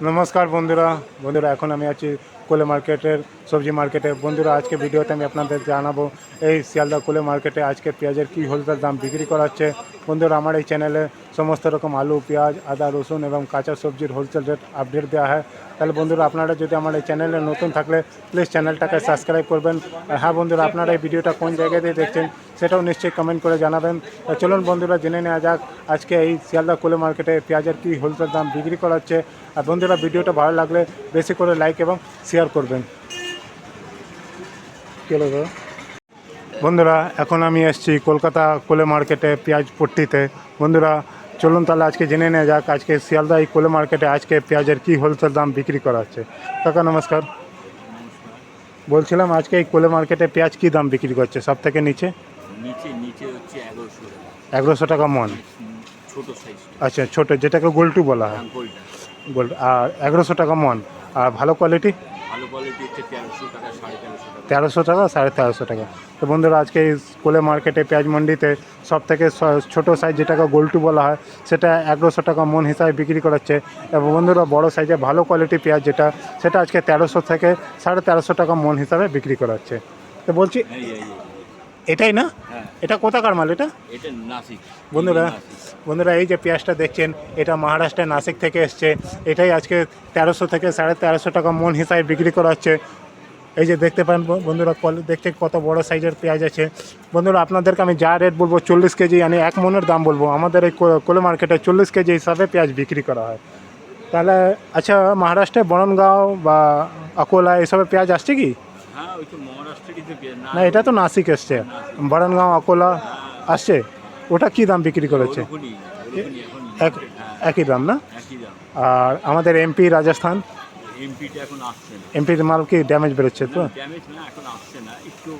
নমস্কার বন্ধুরা। বন্ধুরা এখন আমি আছি কোলে মার্কেটের, সবজি মার্কেটে বন্ধুরা, আজকে ভিডিওতে আমি আপনাদের জানাব, এই শিয়ালদা কোলে মার্কেটে আজকে পেঁয়াজের কী হোলসেল দাম বিক্রি করা হচ্ছে। বন্ধুরা, আমার এই চ্যানেলে সমস্ত রকম আলু, পেঁয়াজ, আদা, রসুন এবং কাঁচা সবজির হোলসেল রেট আপডেট দেওয়া হয়। তাহলে বন্ধুরা, আপনারা যদি আমার এই চ্যানেলে নতুন থাকলে প্লিজ চ্যানেলটাকে সাবস্ক্রাইব করবেন। আর হ্যাঁ বন্ধুরা, আপনারা এই ভিডিওটা কোন জায়গা দিয়ে দেখছেন, সেটাও নিশ্চয়ই কমেন্ট করে জানাবেন। চলুন বন্ধুরা, জেনে নেওয়া যাক, আজকে এই শিয়ালদা কোলে মার্কেটে পেঁয়াজের কী হোলসেল দাম বিক্রি করা হচ্ছে। আর বন্ধুরা, ভিডিওটা ভালো লাগলে বেশি করে লাইক এবং শেয়ার করবেন। কি বন্ধুরা এখন আমি এসেছি কলকাতা কোলে মার্কেটে পেঁয়াজ পট্টিতে। বন্ধুরা চলুন তাহলে আজকে জেনে নেওয়া যাক আজকে শিয়ালদা এই কোলে মার্কেটে আজকে পেঁয়াজের কী হোলসেল দাম বিক্রি করা হচ্ছে। কাকা নমস্কার। বলছিলাম আজকে এই কোলে মার্কেটে পেঁয়াজ কী দাম বিক্রি করছে? সব থেকে নিচে? নিচে নিচে এগারোশো এগারোশো টাকা মন। আচ্ছা ছোটো যেটাকে গোল্টু বলা হয়। গোল্ড। আর এগারোশো টাকা মন। আর ভালো কোয়ালিটি ভালো কোয়ালিটি হচ্ছে তেরোশো টাকা সাড়ে তেরোশো টাকা। তেরোশো টাকা সাড়ে তেরোশো টাকা। তো বন্ধুরা আজকে এই কোলে মার্কেটে পেঁয়াজ মন্ডিতে সব থেকে ছোটো সাইজ যেটাকে গোল্টু বলা হয় সেটা এগারোশো টাকা মন হিসাবে বিক্রি করাচ্ছে। এবং বন্ধুরা বড় সাইজে ভালো কোয়ালিটি পেঁয়াজ যেটা সেটা আজকে তেরোশো থেকে সাড়ে তেরোশো টাকা মন হিসাবে বিক্রি করাচ্ছে। তো বলছি এই, এটাই না? হ্যাঁ এটা কোথাকার মাল এটা? এটা নাসিক। বন্ধুরা বন্ধুরা এই যে পেঁয়াজটা দেখছেন এটা মহারাষ্ট্রের নাসিক থেকে এসছে। এটাই আজকে তেরোশো থেকে সাড়ে তেরোশো টাকা মন হিসাবে বিক্রি করা হচ্ছে। এই যে দেখতে পান বন্ধুরা দেখতে কত বড় সাইজের পেঁয়াজ আছে। বন্ধুরা আপনাদেরকে আমি যা রেট বলব চল্লিশ কেজি মানে এক মনের দাম বলব। আমাদের এই কোলে মার্কেটে চল্লিশ কেজি হিসাবে পেঁয়াজ বিক্রি করা হয়। তাহলে আচ্ছা মহারাষ্ট্রে বরণগাঁও বা আকোলা এসবে পেঁয়াজ আসছে কি? হ্যাঁ। না এটা তো নাসিক এসছে। বরণগাঁও আকোলা আসছে? ওটা কি দাম বিক্রি করেছে? হ্যাঁ, একই দাম না? আর আমাদের এমপি রাজস্থান? এমপিটা এখন আসছে না। এমপির মাল কি ড্যামেজ বেরোচ্ছে তো? ড্যামেজ না এখন আসছে না। একটু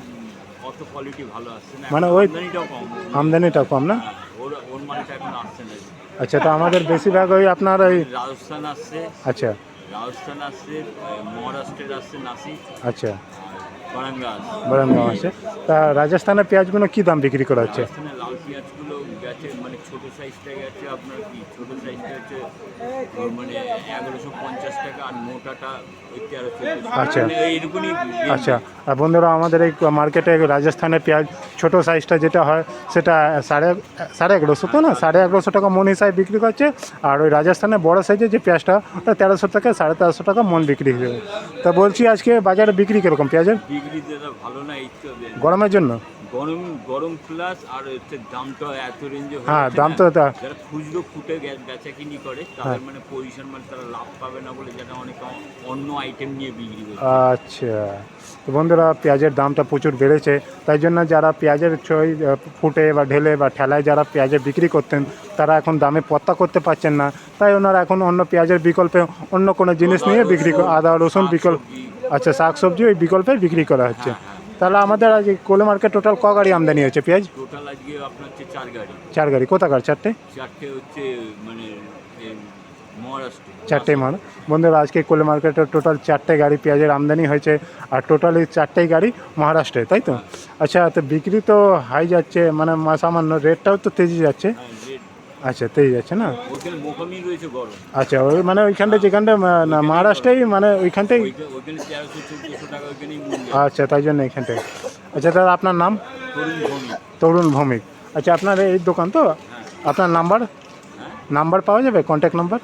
অত কোয়ালিটি ভালো আসছে না। মানে ওই- আমদানিটা কম। না? হ্যাঁ, ওর ওর মালটা এখন আসছে না। আচ্ছা তো আমাদের বেশিরভাগ ওই আপনার ওই রাজস্থান আসছে। আচ্ছা। রাজস্থান আসছে মহারাষ্ট্রের আসছে নাসিক। আচ্ছা। বারাঙ্গা আছে। তা রাজস্থানের পেঁয়াজগুলো কি দাম বিক্রি করা হচ্ছে? রাজস্থানের লাল পেঁয়াজগুলো গেছে মানে ছোট সাইজটা গেছে আপনার কি? ছোট সাইজটা হচ্ছে মানে এগারোশো পঞ্চাশ টাকা আর মোটাটা আচ্ছা। আচ্ছা। আর বন্ধুরা আমাদের এই মার্কেটে রাজস্থানের পেঁয়াজ ছোট সাইজটা যেটা হয় সেটা সাড়ে সাড়ে এগারোশো তো না? সাড়ে এগারোশো টাকা মন হিসাবে বিক্রি করছে। আর ওই রাজস্থানের বড় সাইজের যে পেঁয়াজটা ওটা তেরোশো থেকে সাড়ে তেরোশো টাকা মন বিক্রি হয়ে তা বলছি আজকে বাজারে বিক্রি কীরকম পেঁয়াজের? ডিগ্রি যেটা ভালো না এই গরমের জন্য? গরম গরম প্লাস আর হচ্ছে দামটা এত রেঞ্জে হ্যাঁ দাম তো যারা খুচরো ফুটে গে- বেচা কিনি করে হ্যাঁ। তাদের মানে পজিশন মানে তারা লাভ পাবে না বলে যারা অনেক অন্য আইটেম নিয়ে বিক্রি করে আচ্ছা। তো বন্ধুরা পেঁয়াজের দামটা প্রচুর বেড়েছে। তাই জন্য যারা পেঁয়াজের ছই ফুটে বা ঢেলে বা ঠেলায় যারা পেঁয়াজের বিক্রি করতেন তারা এখন দামে পত্তা করতে পারছেন না। তাই ওনারা এখন অন্য পেঁয়াজের বিকল্পে অন্য কোনো জিনিস নিয়ে বিক্রি করে আদা রসুন বিকল্প আচ্ছা শাক সবজি ওই বিকল্পে বিক্রি করা হচ্ছে। তাহলে আমাদের আজ কোলে মার্কেট টোটাল ক গাড়ি আমদানি হয়েছে পেঁয়াজ? টোটাল আজকে আপনার হচ্ছে চার গাড়ি। চার গাড়ি। কোথাকার? চারটে? চারটে হচ্ছে মানে এই মহারাষ্ট্র। চারটে মাল বন্ধুরা আজকে কোলে মার্কেটের টোটাল চারটে গাড়ি পেঁয়াজের আমদানি হয়েছে আর টোটাল এই চারটেই গাড়ি মহারাষ্ট্রে তাই তো? আচ্ছা তো বিক্রি তো হাই যাচ্ছে মানে সামান্য রেটটাও তো তেজি যাচ্ছে। হ্যাঁ, আচ্ছা তেজি যাচ্ছে না? ওইখানে মোকামি রয়েছে গরম। আচ্ছা ওই মানে ওইখানটা যেখানটা মহারাষ্ট্রেই মানে ওইখানটাই? ওইখানে ওইখানে তেরোশো চোদ্দোশো টাকা ওইখানেই আচ্ছা তাই জন্য এইখানটায় আচ্ছা দাদা আপনার নাম? তরুণ ভৌমিক। আচ্ছা আপনার এই দোকান তো? আপনার নাম্বার? হ্যাঁ। নাম্বার পাওয়া যাবে? Contact number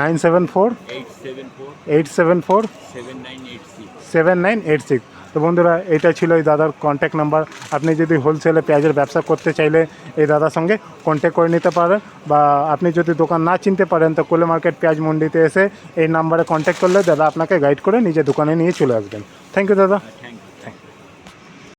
nine seven four eight seven four eight seven four seven nine eight six seven nine eight six তো বন্ধুরা এটা ছিল এই দাদার কন্ট্যাক্ট নাম্বার আপনি যদি হোলসেলে পেঁয়াজের ব্যবসা করতে চাইলে এই দাদার সঙ্গে কন্ট্যাক্ট করে নিতে পারেন। বা আপনি যদি দোকান না চিনতে পারেন, তো কোলে মার্কেট পেঁয়াজ মন্ডিতে এসে এই নাম্বারে কন্ট্যাক্ট করলে দাদা আপনাকে গাইড করে নিজের দোকানে নিয়ে চলে আসবেন। থ্যাংক ইউ দাদা।